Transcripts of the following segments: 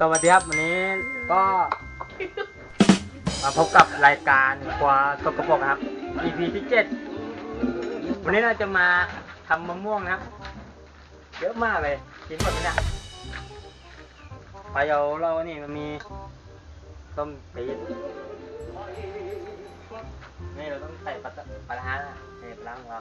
สวัสดีครับวันนี้ก็มาพบกับรายการครัวสกปรกครับ EP ที่เจ็ดวันนี้เราจะมาทำมะม่วงนะครับ เยอะมากเลยกินหมดไหมเนี่ยไปเอาเรานี่มันมีต้มปี๊ดนี่เราต้องใส่ปลาปลาร้านะนี่ปลาร้าของเรา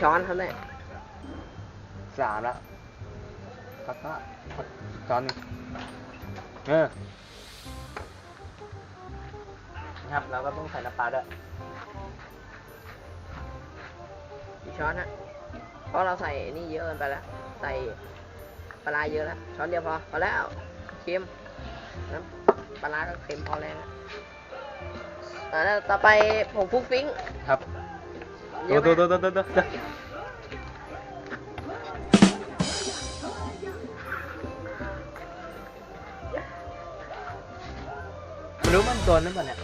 ช้อนครับเนี่ยสามแล้วก็ก็ช้อนหนึงเออนะครับเราก็ต้องใส่น้ำปลาด้วยกี่ช้อนฮะเพราะเราใส่นี่เยอะเกินไปแล้ว ใส่ปลาร้าเยอะแล้ว ช้อนเดียวพอ พอแล้ว เค็มน้ำปลาร้าก็เค็มพอแล้วอ่าแล้วต่อไปผงฟุกฟิ้งครับเยอะไหม ตัวตัวตัวตัวตัว รู้มันโดนหรือเปล่าเนี่ย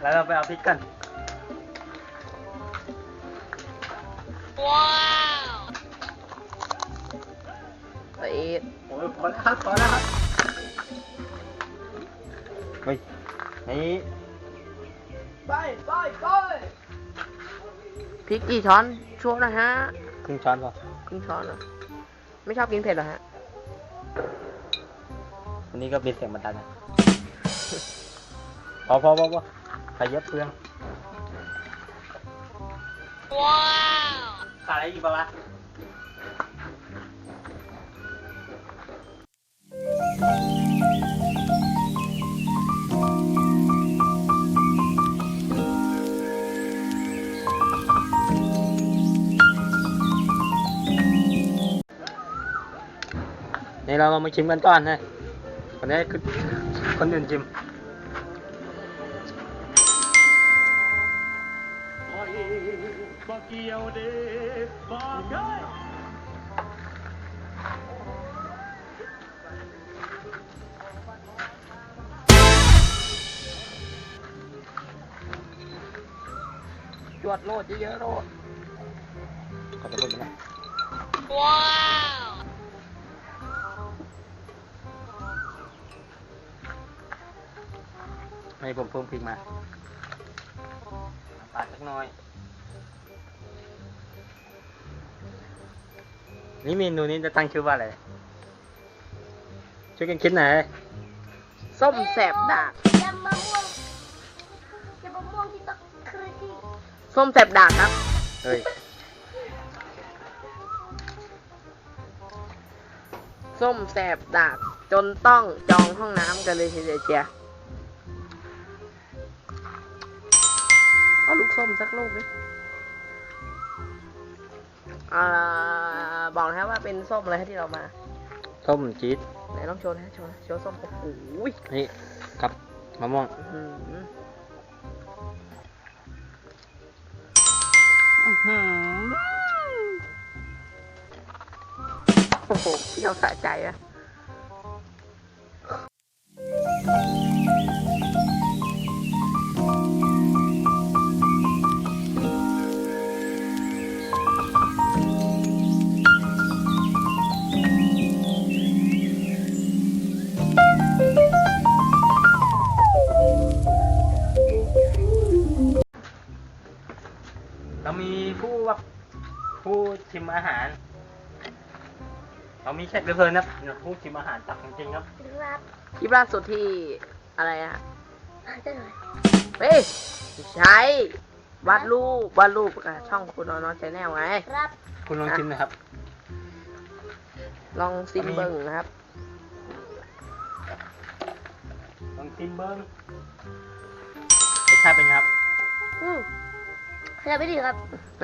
แล้วเราไปเอาพริกกันใส่อีกโอ้ยพอแล้วครับพอแล้วครับเฮ้ยนี่ไปไปไปพริกกี่ช้อนช่วนะฮะค รึ่งช้อนพอครึ่งช้อนเหรอไม่ชอบกินเผ็ดเหรอฮะวันนี้ก็บินเสียงบันดันนะพอพอพอพอใส่เยอะเปลืองว้าวขาดอะไรอีกปะวะ เรามาชิมกันก่อนนะคนนี้คือคนอื่นชิมจวดโรดเยอะๆโรดขอจะพูดไหมนะว้า ให้ผมเพิ่มพริกมาปาดสักหน่อย นี่เมนูนี้จะตั้งชื่อว่าอะไร ช่วยกันคิดหน่อยส้มแสบดากยำมะม่วงยำมะม่วงที่ต้องคือที่ส้มแสบดากครับ เฮ้ย ส้มแสบดากจนต้องจองห้องน้ำกันเลยทีเดียวเชีย ส้มสักลูกดิอ่าบอกนะว่าเป็นส้มอะไรที่เรามา ส้มจี๊ดไหนลองโชว์นะโชว์นะโชว์ส้มโอ้โหยนี่ครับมะม่วงอื้อหือโอ้โหเปรี้ยวสะใจอะ ผู้ชิมอาหารเรามีแขกรับเชิญนะครับผู้ชิมอาหารตักจริงๆครับครับคลิปล่าสุดที่อะไรอะจะหน่อยเฮ้ยไม่ใช่วาดรูปวาดรูปกับช่องคุณนอนนอนชแนลไงครับคุณลองชิมนะครับ ลองซิมอันนี้เบิ้งนะครับ ลองชิมเบิ้งรสชาติเป็นไงครับอืมแซ่บอีหลีครับ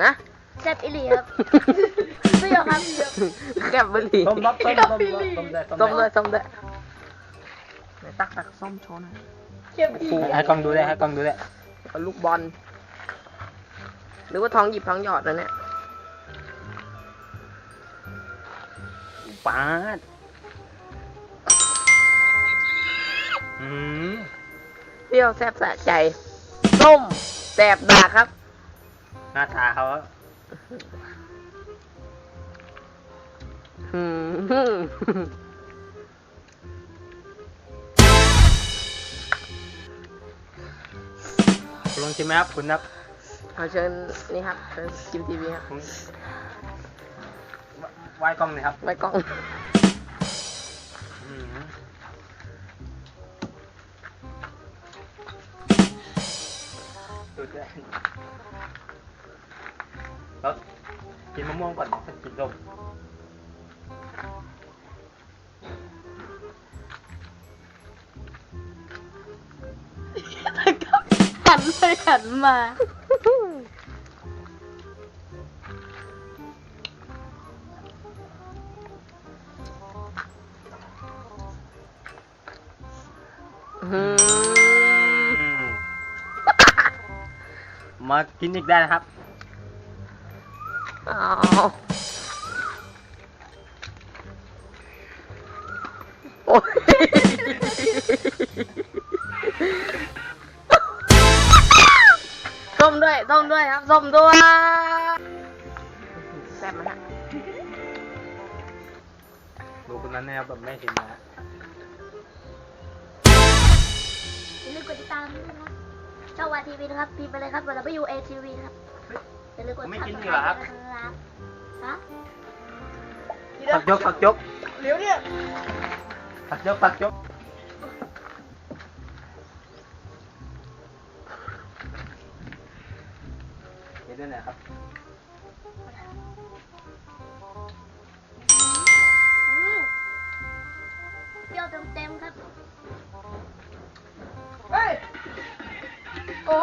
นะ แซ่บอีหลีครับ ไม่ยอมครับแก้มบุหรี่ต้มรับต้มต้มต้มต้มได้ส้มเลยส้มเลยไหนตักตักส้มโชว์หน่อยเก็บอีกให้กล้องดูได้ให้กล้องดูได้เอาลูกบอล หรือว่าทองหยิบทองหยอดนะเนี่ยปาดอืมเปรี้ยวแซ่บสะใจส้มแสบดากครับ หน้าตาเขาอืมคุณ ลองชิมไหมครับ คุณครับเอาเชิญนี่ครับเชิญกิมทีวีครับผมไหว้กล้องหน่อยครับไว้กล้องอืมดูด้วย แล้วกินมะม่วงก่อนจะกินส้มหันไปหันมาอืมอืมมากินอีกได้นะครับ อ้าวโอ้ยส้มด้วยส้มด้วยครับส้มด้วยแซ่บไหมฮะดูคนนั้นนะครับแบบไม่เห็นนะ อย่าลืมกดติดตามด้วยนะครับช่องวาทีวีนะครับพิมพ์ไปเลยครับวันละไปยูเอทีวีครับ ไม่กินดีกว่าครับปักยกปักยกเดี๋ยวเนี่ยปักยกปักยกเดี๋ยวด้วยนะครับเปรี้ยวเต็มๆครับ เฮ้ย โอ้